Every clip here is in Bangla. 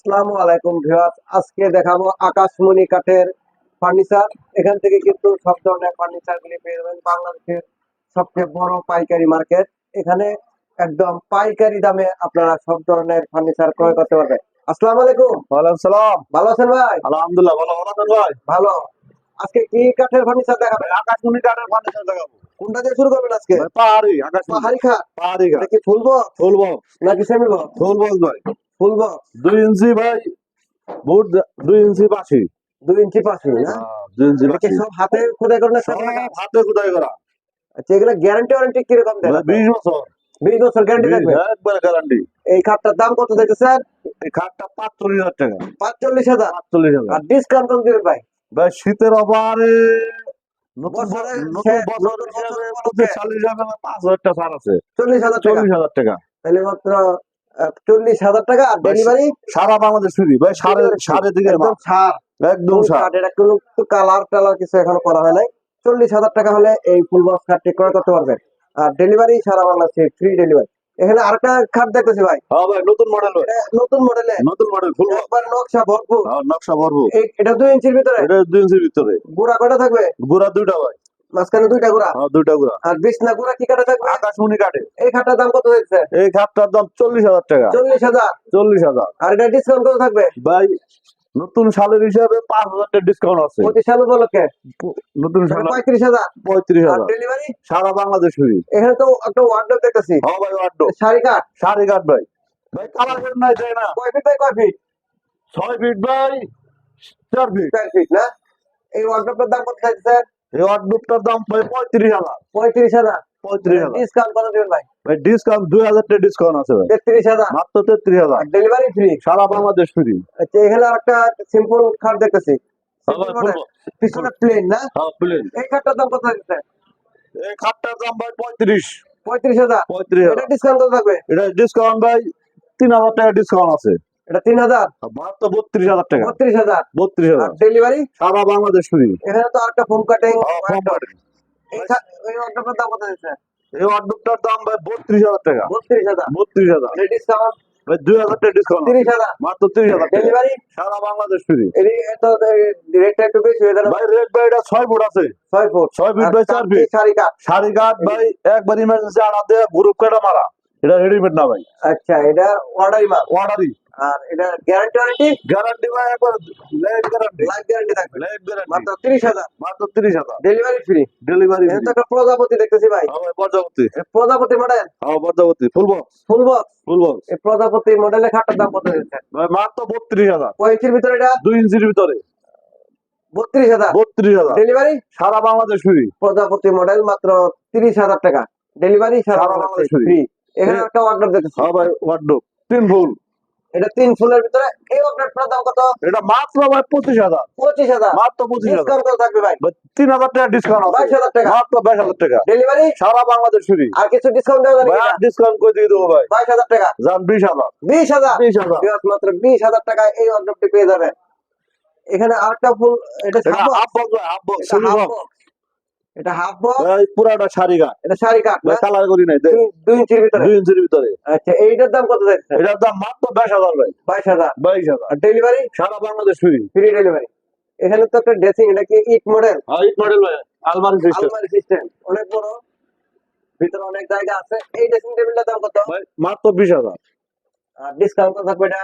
আসসালামু আলাইকুম ভিউয়ার্স। আজকে দেখাবো আকাশমণি কাঠের ফার্নিচার। এখান থেকে কিন্তু সব ধরনের ফার্নিচার গুলি পেয়ে যাবেন। বাংলাদেশের সবচেয়ে বড় পাইকারি মার্কেট। এখানে একদম পাইকারি দামে আপনারা সব ধরনের ফার্নিচার ক্রয় করতে পারবেন। আসসালামু আলাইকুম। ওয়ালাইকুম সালাম। ভালো আছেন ভাই? আলহামদুলিল্লাহ ভালো। ভালো আছেন ভাই? ভালো। আজকে কি কাঠের ফার্নিচার দেখাবেন? আকাশমণি কাঠের ফার্নিচার দেখাবো। কোনটা দিয়ে শুরু করবেন আজকে? পাহাড়ি আকাশমণি। পাহাড়ি খাট পাহাড়ি এটা কাঠ কি ফুল বক্স? Full box. নাকি সেমি বক্স? ফুল বক্স ভাই। ফুল বক্স দুই ইঞ্চি ভাই বুট দুই ইঞ্চি পাশি। দুই ইঞ্চি পাশে না? হ্যাঁ, দুই ইঞ্চি পাশি। সব হাতে খোদাই করে না সব হাতে কোথায় করা। আচ্ছা এগুলো গ্যারান্টি ওয়ারেন্টি কীরকম দেন বছর। বিশ বছর গ্যারান্টি থাকবে? একবার গ্যারান্টি এই খাটটার দাম কত থেকে স্যার এই খাটটা পাঁচচল্লিশ হাজার টাকা। পাঁচচল্লিশ হাজার? পাঁচচল্লিশ হাজার। আর ডিসকাউন্ট কত দিবেন ভাই? ভাই শীতের নতুন বছরে হিসাবে টাকা আছে। চল্লিশ হাজার টাকা। চল্লিশ হাজার টাকা। তাহলে মাত্র চল্লিশ হাজার টাকা আর ডেলিভারি সারা বাংলাদেশ ফ্রি ভাই সাড়ে সাড়ে দিকে একদম একদম সার এটা কোনো কালার টালার কিছু এখনও করা হয় নাই। চল্লিশ হাজার টাকা হলে এই ফুল বক্স খাটটি ক্রয় করতে পারবেন আর ডেলিভারি সারা বাংলাদেশে ফ্রি ডেলিভারি এখানে আরেকটা খাট দেখতেছি ভাই। হ্যাঁ ভাই নতুন মডেল নতুন মডেলে নতুন মডেল ফুল একবার নকশা ভরপুর। নকশা ভরবো এটা দুই ইঞ্চির ভিতরে। এটা দুই ইঞ্চির ভিতরে। গুড়া কটা থাকবে? গুড়া দুইটা ভাই। মাঝখানে দুইটা গুড়া হ্যাঁ দুইটা গুড়া আর বিছনা গুড়া কি কাটা থাকবে? আকাশমণি কাটে এই খাটটার দাম কত হয়েছে? এই খাটটার দাম চল্লিশ হাজার টাকা। চল্লিশ হাজার? চল্লিশ হাজার। আর এটা ডিসকাউন্ট কত থাকবে? ভাই নতুন সালের হিসাবে পাঁচ হাজার ডিসকাউন্ট আছে। পঁচিশ সাল উপলক্ষে? নতুন সাল পঁয়ত্রিশ হাজার। পঁয়ত্রিশ হাজার। ডেলিভারি সারা বাংলাদেশ ফ্রি এখানে তো একটা ওয়ার্ডরোব দেখতেছি। হ্যাঁ ভাই আড্ডো শাড়ি কাঠ? সাড়ে কাঠ ভাই। ভাই কালার নাই তাই না? কয় ফিট বাই কয় ফিট ছয় ফিট ভাই চার ফিট চার ফিট না? এই ওয়ার্ডরোবের দাম কত চাইছে স্যার এই দাম ভাই পঁয়ত্রিশ হাজার। পঁয়ত্রিশ হাজার। পঁয়ত্রিশ হাজার। ডিসকাউন্ট কত দেবেন ভাই। ভাই ডিসকাউন্ট দুই হাজার টাকা ডিসকাউন্ট আছে ভাই। তেত্রিশ হাজার। মাত্র তেত্রিশ হাজার। ডেলিভারি ফ্রি সারা বাংলাদেশ ফ্রি আচ্ছা এখানে একটা সিম্পল খাট দেখতেছি। আবার পিছনে প্লেন না? হ্যাঁ প্লেন এই খাটটার দাম কত চাইছে এই খাটটার দাম ভাই পঁয়ত্রিশ। পঁয়ত্রিশ হাজার? পঁয়ত্রিশ হাজার। ডিসকাউন্ট কত থাকবে? এটা ডিসকাউন্ট ভাই তিন হাজার টাকা ডিসকাউন্ট আছে। এটা তিন হাজার। মাত্র বত্রিশ হাজার টাকা। বত্রিশ হাজার। বত্রিশ হাজার। ডেলিভারি সারা বাংলাদেশ ফ্রি এখানে তো আরেকটা কাটিং হ্যাঁ, এই খা- এই অর্ডারটার দাম ভাই বত্রিশ হাজার টাকা। বত্রিশ হাজার। বত্রিশ হাজার। ডিসকাউন্ট দুই হাজার টাকা ডিসকাউন্ট তিরিশ হাজার। মাত্র তিরিশ হাজার ডেলিভারি সারা বাংলাদেশ ফ্রি এত রেটটা একটু বেশি হয়ে ভাই রেট ভাই এটা ছয় ফুট আছে। ছয় ফুট। ছয় ফিট বাই চার ফিট। শাড়ি কাঠ। শাড়ি কাঠ ভাই একবার ইমার্জেন্সি আনা দিয়ে গ্রুপ কাটা মারা। এটা রেডিমেড না ভাই। আচ্ছা এটা অর্ডারি মাল। অর্ডারই আর এটা গ্যারান্টি ওয়ারেন্টি গ্যারান্টি ভাই একবার লাইফ গ্যারান্টি লাইফ গ্যারান্টি থাকবে। লাইফ গ্যারান্টি মাত্র তিরিশ হাজার। মাত্র তিরিশ হাজার। ডেলিভারি ফ্রি ডেলিভারি তো একটা প্রজাপতি দেখতেছি ভাই। হ্যাঁ এই প্রজাপতি। মডেল হ্যাঁ পর্যাবতী full box full box full box এই প্রজাপতি মডেলের খাটের দাম কত দিচ্ছে ভাই মাত্র বত্রিশ হাজার। কয় ইঞ্চির ভিতরে এটা? দুই ইঞ্চির ভিতরে। বত্রিশ হাজার। বত্রিশ হাজার। ডেলিভারি সারা বাংলাদেশ ফ্রি প্রজাপতি মডেল মাত্র তিরিশ হাজার টাকা। ডেলিভারি সারা বাংলাদেশ ফ্রি এখানে একটা অর্ডার দেখতেছি। হ্যাঁ ভাই ওয়ার্ডরোব তিন ফুল। এটা তিন ফুলের ভিতরে এই অর্ডারটার দাম কত? এটা মাত্র ভাই পঁচিশ হাজার। পঁচিশ হাজার। মাত্র পঁচিশ হাজার। থাকবে ভাই। তিন হাজার টাকা ডিসকাউন্ট বাইশ হাজার টাকা। মাত্র বাইশ হাজার টাকা। ডেলিভারি সারা বাংলাদেশ ফ্রি আর কিছু ডিসকাউন্ট দেওয়া যাবে ভাই ডিসকাউন্ট করে দিয়ে দেবো ভাই। বাইশ হাজার টাকা। যান বিশ হাজার। বিশ হাজার? বিশ হাজার। মাত্র বিশ হাজার টাকায় এই অর্ডারটি পেয়ে যাবেন। এখানে আরেকটা ফুল এটা হাফ বক্স হাফ বক্স এটা হাফ বক্স ভাই পুরাটা শাড়ি এটা শাড়ি কাট ভাই কালার করি নাই দেখ। দুই- দুই ইঞ্চির ভিতরে? দুই ইঞ্চির ভিতরে। আচ্ছা এইটার দাম কত যাচ্ছে এটার দাম মাত্র বাইশ হাজার ভাই। বাইশ হাজার। বাইশ হাজার। আর ডেলিভারি সারা বাংলাদেশ ফ্রি ফ্রি ডেলিভারি এখানে তো একটা ড্রেসিং এটা কি ইট মডেল হ্যাঁ ইট মডেল ভাই আলমারি সিস্টেম আলমারি সিস্টেম অনেক বড় ভিতরে অনেক জায়গা আছে। এই ড্রেসিং টেবিলটার দাম কত? ভাই মাত্র বিশ হাজার। আর ডিসকাউন্ট কত থাকবে এটা?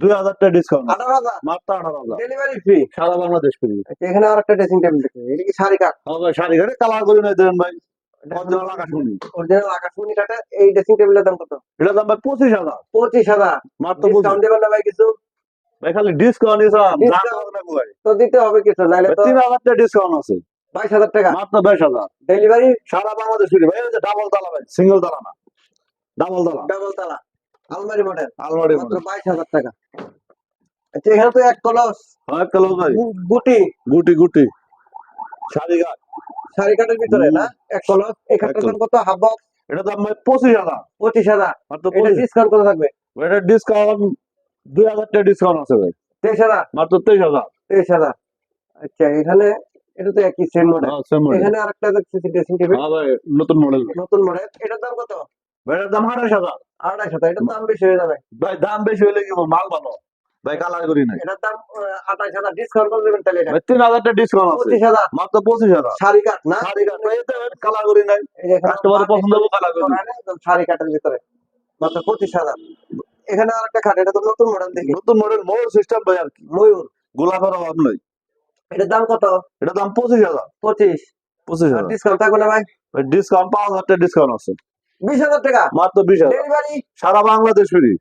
দুই হাজার টাকা ডিসকাউন্ট আঠারো হাজার। মাত্র আঠারো হাজার। ডেলিভারি ফ্রি সারা বাংলাদেশ ফ্রি আচ্ছা এখানে আর একটা ড্রেসিং টেবিল এটা কি শাড়ি কাট হ্যাঁ শাড়ি ঘাটে কালার করি নাই দেন ভাই। অরিজিনাল আকাশমণি। অরিজিনাল আকাশমণি কাটা এই ড্রেসিং টেবিলের দাম কত? এটার দাম ভাই পঁচিশ হাজার। পঁচিশ হাজার। মাত্র ডিসকাউন্ট দেবেন না ভাই কিছু? ভাই খালি ডিসকাউন্ট দিয়েছিলাম। তো দিতে হবে কিছু নাহলে তো তিন হাজার টাকা ডিসকাউন্ট আছে। বাইশ হাজার টাকা। মাত্র বাইশ হাজার। ডেলিভারি সারা বাংলাদেশ ফ্রি ভাই ডাবল তালা ভাই সিঙ্গেল তালা না। ডাবল তালা। ডাবল তালা। আলমারি মডেল। আলমারি মডেল। 22000 টাকা। আচ্ছা এখানে তো এক কলস। হ্যাঁ, কলস ভাই। গুটি। গুটি গুটি। ভিতরে না? এক কলস। দাম কত? Half box? এটা দাম 25000 এটা ডিসকাউন্ট কত থাকবে? এটা ডিসকাউন্ট 2000 টাকা ডিসকাউন্ট আছে ভাই। 23000 মাত্র 23000 23000 আচ্ছা এখানে এটা তো একই সেম মডেল হ্যাঁ, এখানে আরেকটা দেখছি ড্রেসিং টেবিল হ্যাঁ ভাই নতুন মডেল নতুন মডেল এটার দাম কত? এটার দাম 28000 দাম বেশি হয়ে যাবে। ভাই দাম বেশি হলে মাল ভাই হাজার ডিসকাউন্ট তিন ডিসকাউন্ট হবে পঁচিশ হাজার। এখানে আর একটা খাট এটা নতুন মডেল দেখি। নতুন মডেল ময়ূর সিস্টেম আর কি। ময়ূর। গোলাপের অভাব নাই। এটার দাম কত? এটার দাম পঁচিশ হাজার। পঁচিশ। পঁচিশ হাজার। ডিসকাউন্ট থাকবে না ভাই? ডিসকাউন্ট পাঁচ হাজার ডিসকাউন্ট আছে। বিশ হাজার টাকা। মাত্র বিশ হাজার। ডেলিভারি সারা বাংলাদেশ ফ্রি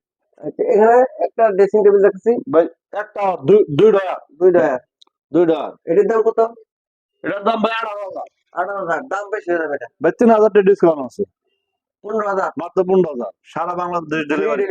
এখানে একটা ড্রেসিং টেবিল দেখছি ভাই একটা দুই- টাকা দুই টাকা দুই টাকা এটার দাম কত? এটার দাম ভাই আট হাজার। আঠারো হাজার দাম বেশি হয়ে যাবে এটা। ভাই তিন হাজার ডিসকাউন্ট আছে। পনেরো হাজার। মাত্র পনেরো হাজার। সারা বাংলাদেশ ডেলিভারি